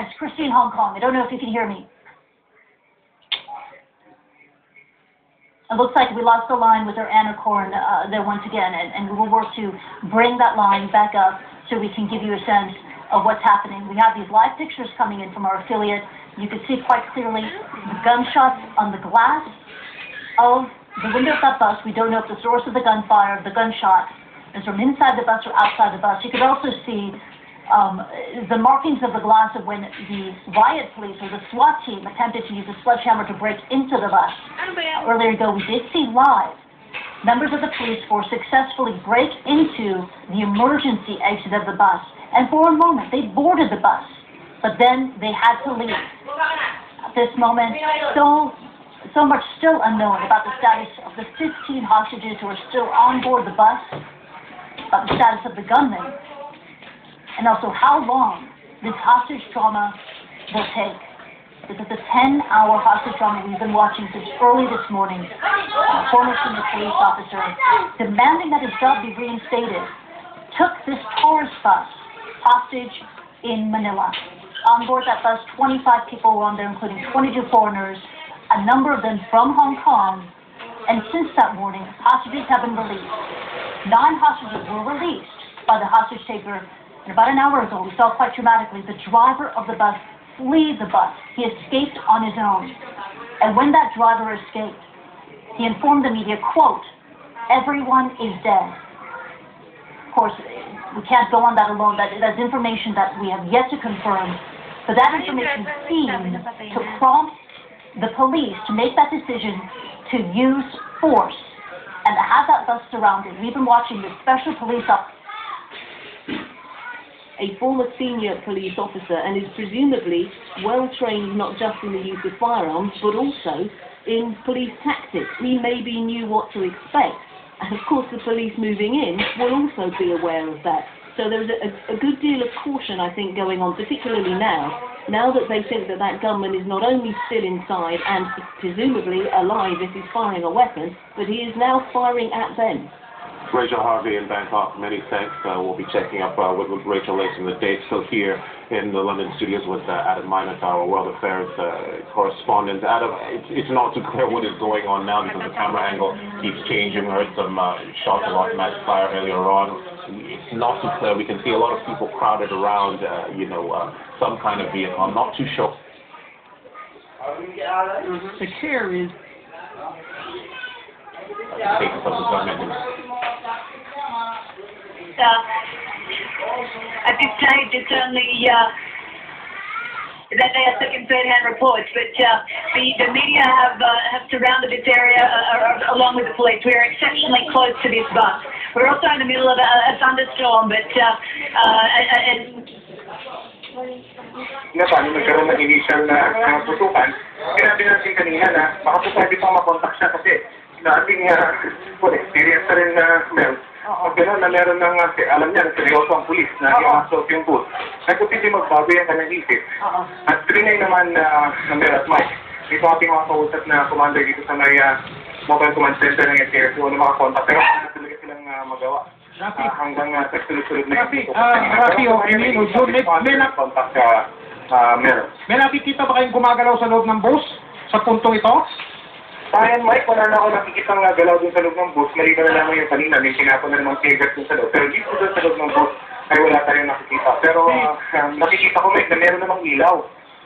It's Christine Hong Kong. I don't know if you can hear me. It looks like we lost the line with our Anna Korn uh, there once again, and, and we will work to bring that line back up so we can give you a sense of what's happening. We have these live pictures coming in from our affiliate. You can see quite clearly the gunshots on the glass of the window of that bus. We don't know if the source of the gunfire, the gunshot, is from inside the bus or outside the bus. You could also see um, the markings of the glass of when the riot police or the SWAT team attempted to use a sledgehammer to break into the bus. Earlier ago, we did see live members of the police force successfully break into the emergency exit of the bus. And for a moment, they boarded the bus, but then they had to leave. At this moment, so, so much still unknown about the status of the 15 hostages who are still on board the bus, about the status of the gunmen, and also how long this hostage drama will take. This is a 10-hour hostage drama we've been watching since early this morning. A former senior police officer demanding that his job be reinstated took this tourist bus hostage in Manila. On board that bus, 25 people were on there, including 22 foreigners, a number of them from Hong Kong. And since that morning, hostages have been released. Nine hostages were released by the hostage taker about an hour ago, we saw quite dramatically the driver of the bus flee the bus. He escaped on his own. And when that driver escaped, he informed the media, quote, everyone is dead. Of course, we can't go on that alone. That, that's information that we have yet to confirm. But that information seemed to prompt the police to make that decision to use force and to have that bus surrounded. We've been watching the special police officer a former senior police officer and is presumably well trained not just in the use of firearms but also in police tactics. He maybe knew what to expect. And of course the police moving in will also be aware of that. So there's a, a, good deal of caution, I think, going on, particularly now. Now that they think that that gunman is not only still inside and presumably alive if he's firing a weapon, but he is now firing at them. Rachel Harvey in Bangkok, many thanks. Uh, we'll be checking up uh, with, with Rachel later in the day. Still here in the London studios with uh, Adam Minotaur, World Affairs uh, correspondent. Adam, it's, it's not too clear what is going on now because the camera angle keeps changing. We heard some uh, shots of automatic fire earlier on. It's not too clear. We can see a lot of people crowded around, uh, you know, uh, some kind of vehicle. I'm not too sure. The care is. Uh, uh, at this stage, it's only uh, that they are second, third-hand reports, but uh, the, the media have uh, have surrounded this area uh, along with the police. We are exceptionally close to this bus. We're also in the middle of a, a thunderstorm, but uh, uh, and, na nagkaroon ng initial na uh, putukan, sinabi natin kanina na baka po pwede pang makontak siya kasi ating uh, well, experience na rin na uh, Mel, pag gano'n na meron ng, uh, alam niya, seryoso ang pulis na imasok yung booth, nagpapiti magbago yung kanyang isip. At trinay naman uh, na Mel at Mike, ito ating mga kausap na commander dito sa may uh, mobile command center ng SKS na makakontak, pero hindi talaga silang uh, magawa. Rafi, Uh, hanggang uh, sunod-sunod na Rafi, ah, Rafi, o Emil, o Jun, may, may, na, contact sa uh, Mel. may nakikita ba kayong gumagalaw sa loob ng bus? Sa puntong ito? Ayan, Mike, wala na ako nakikita nga galaw dun sa loob ng bus. Mali na lamang yung kanina, may sinako na namang tigat dun sa loob. Pero dito dun sa loob ng bus, ay wala tayong nakikita. Pero uh, um, nakikita ko, Mike, na meron namang ilaw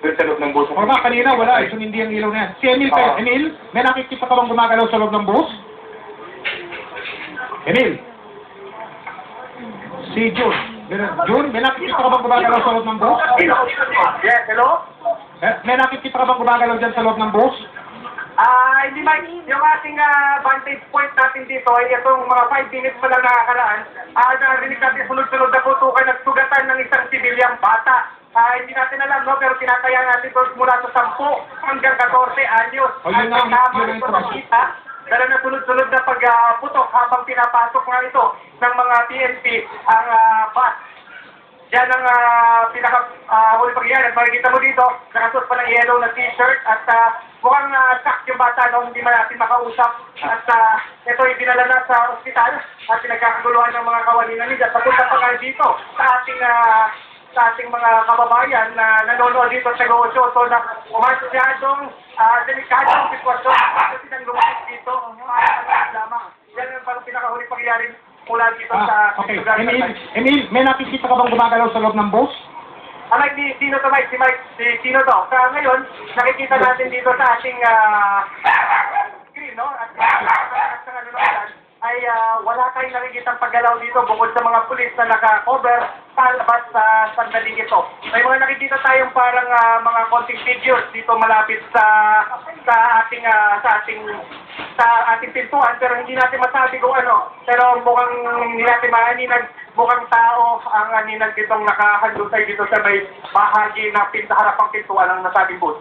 dun sa loob ng bus. Ba, kanina wala, eh, sumindi ang ilaw na yan. Si Emil kayo, Oo. Emil, may nakikita ka bang gumagalaw sa loob ng bus? Emil? Si Jun. Meron- Jun, may nakikita ka bang gumagalaw sa loob ng bus? Yes, hello? Eh, may nakikita ka bang gumagalaw dyan sa loob ng bus? Ah, hindi Mike, yung ating ah, vantage point natin dito ay itong mga 5 minutes pa lang nakakaraan. Ah, narinig natin sunod-sunod na putukan at sugatan ng isang sibilyang bata. Ah, hindi natin alam, no? Pero tinataya natin ito mula sa 10 hanggang 14 anyos. O, yun ang- yun ito nakita, dala na sunod-sunod na pagputok habang pinapasok nga ito ng mga PNP ang ah, bus. Yan ang uh, pinaka uh, huli pangyayari. At makikita mo dito, nakasuot pa ng yellow na t-shirt at uh, mukhang uh, shock yung bata nung hindi man natin makausap. At uh, ito ay dinala na sa ospital at pinagkakaguluhan ng mga kawali na nila. Papunta pa nga dito sa ating uh, sa ating mga kababayan na nanonood dito sa Go So na masyadong uh, delikadong sitwasyon kasi silang lumapit dito para lamang. Yan ang parang pinakahuli pangyayari mula dito sa Ah, okay. lugar Emil, Emil, may nakikita ka bang gumagalaw sa loob ng bus? Ah, Mike, si, sino to Mike? Si Mike, si, sino to? Sa ngayon, nakikita natin dito sa ating ah, screen, no? At, at sa nanonood ay ah, wala tayong nakikitang paggalaw dito bukod sa mga pulis na naka-cover sa labas sa sandaling ito. May mga nakikita tayong parang ah, mga konting figures dito malapit sa sa ating ah, sa ating sa ating pintuan pero hindi natin masabi kung ano. Pero mukhang hindi natin maaninag mukhang tao ang aninag ditong nakahandusay dito sa may bahagi na pinta harapang pintuan ng nasabing booth.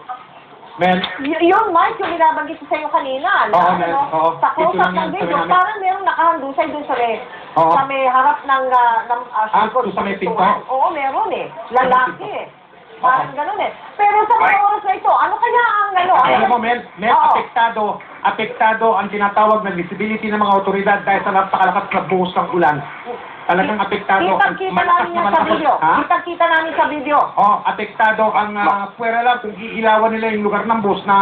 Mel, Y- yung Mike, yung binabanggit ko sa'yo kanina, Oo, na, ano, oo. sa Dito close-up lang ng yan, video, sabi namin. parang merong nakahandusay doon sa may, Oo. sa may harap ng, ah, ng ah, Ah, doon sa may ng pinto? pintuan. Oo, meron eh. Lalaki eh. Parang ganun eh. Pero sa mga oras na ito, ano kaya ang ano? alam ano mo, Mel, Mel, Oo. apektado, apektado ang tinatawag na visibility ng mga otoridad dahil sa napakalakas na buhos ng ulan. Talagang apektado. ang Kitang-kita malakas namin na yan sa malakas- video. Ha? Kitang-kita namin sa video. Oh, apektado ang uh, puwera lang kung iilawan nila yung lugar ng bus na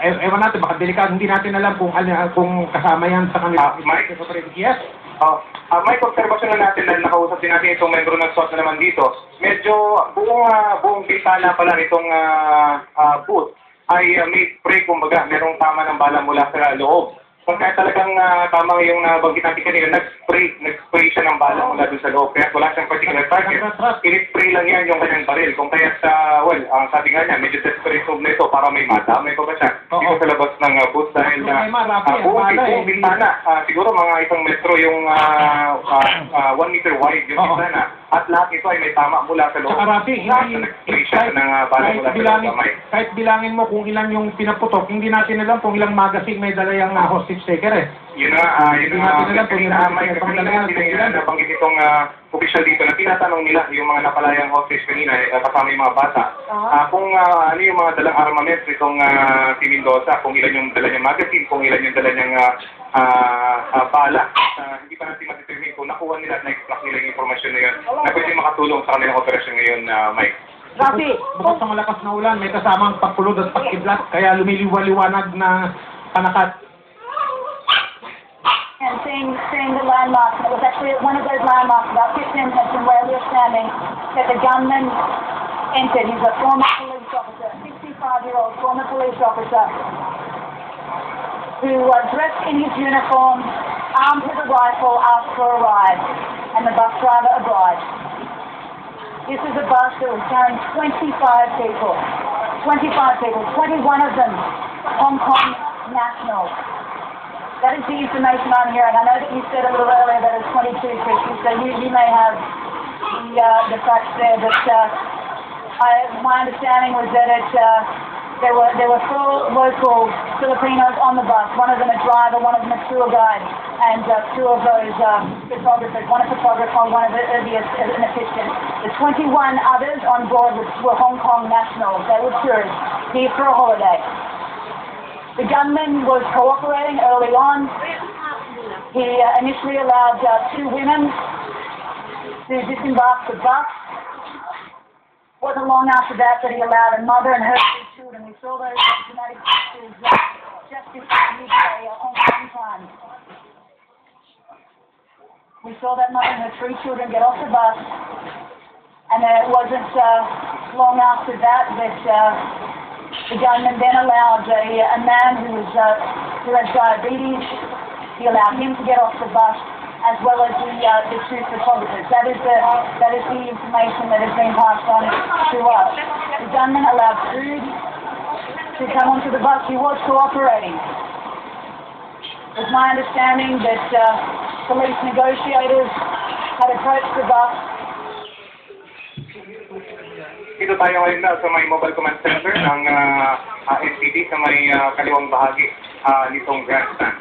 eh, ewan natin, baka delikado, hindi natin alam kung ano, kung kasama yan sa kanila. Ah, Mike? Yes. Oh, ah may obserbasyon na natin dahil nakausap din natin itong membro ng SWAT na naman dito. Medyo buong uh, buong bintana pala nitong ah, ah, booth ay ah, may spray kumbaga, merong tama ng bala mula sa loob. Kaya talagang uh, tama yung nabanggit natin kanina, nag-spray, nag-spray siya ng bala mula doon sa loob. Kaya wala siyang particular target. In-spray lang yan yung kanyang baril. Kung kaya sa, well, ang sabi nga niya, medyo desperate move na ito para may madamay pa ba siya Oo. dito sa labas ng uh, booth dahil May uh, ah, buong, eh. buong bintana, ah, siguro mga isang metro yung ah, ah, ah, one meter wide yung bintana at lahat ito ay may tama mula sa loob. Saka Rafi, hindi, na nag-spray siya ng uh, kahit, mula sa loob. bilangin, kahit bilangin mo kung ilan yung pinaputok, hindi natin alam kung ilang magazine may dala yung uh, hostage taker eh. Yun nga, ah, yun nga, kung kanina, may kanina ilan. nabanggit itong ah, official dito na tinatanong nila yung mga napalayang hostage kanina, eh, kasama yung mga bata. Ah, kung ah, ano yung mga dalang armaments nitong ah, si Mendoza, kung ilan yung dala niyang magazine, kung ilan yung dala niyang ah, ah, ah, bala. Ah, hindi pa natin matitirmin kung nakuha nila at na-extract nila yung informasyon na yun na pwede makatulong sa kanilang operasyon ngayon, ah, Mike. Rafi, Bukod sa malakas na ulan, may kasamang pagkulod at pagkidlat, kaya lumiliwa-liwanag na panakat. And seeing, seeing the landmarks, it was actually at one of those landmarks, about 15 minutes from where we were standing, that the gunman entered. He's a former police officer, 65-year-old former police officer, who was dressed in his uniform, armed with a rifle, asked for a ride, and the bus driver obliged. This is a bus that was carrying 25 people, 25 people, 21 of them Hong Kong nationals. That is the information I'm hearing. I know that you said a little earlier that it's 22 Christians, so you, you may have the, uh, the facts there, but uh, I, my understanding was that it, uh, there were there were four local Filipinos on the bus. One of them a driver, one of them a tour guide, and uh, two of those uh, photographers. One a photographer, one of the, uh, the uh, an assistant. The 21 others on board were, Hong Kong nationals. They were tourists here for a holiday. The gunman was cooperating early on. He uh, initially allowed uh, two women to disembark the bus. Wasn't long after that that he allowed a mother and her uh, just time. We saw that mother and her three children get off the bus, and then it wasn't uh, long after that that uh, the gunman then allowed a, a man who was uh, who has diabetes. He allowed him to get off the bus, as well as the uh, the two photographers. That is the that is the information that has been passed on to us. The gunman allowed food to come onto the bus. He was cooperating. It's my understanding that uh, police negotiators had approached the bus Dito tayo ngayon na sa may mobile command center ng uh, STD sa may ah, kaliwang bahagi ah, nitong grandstand.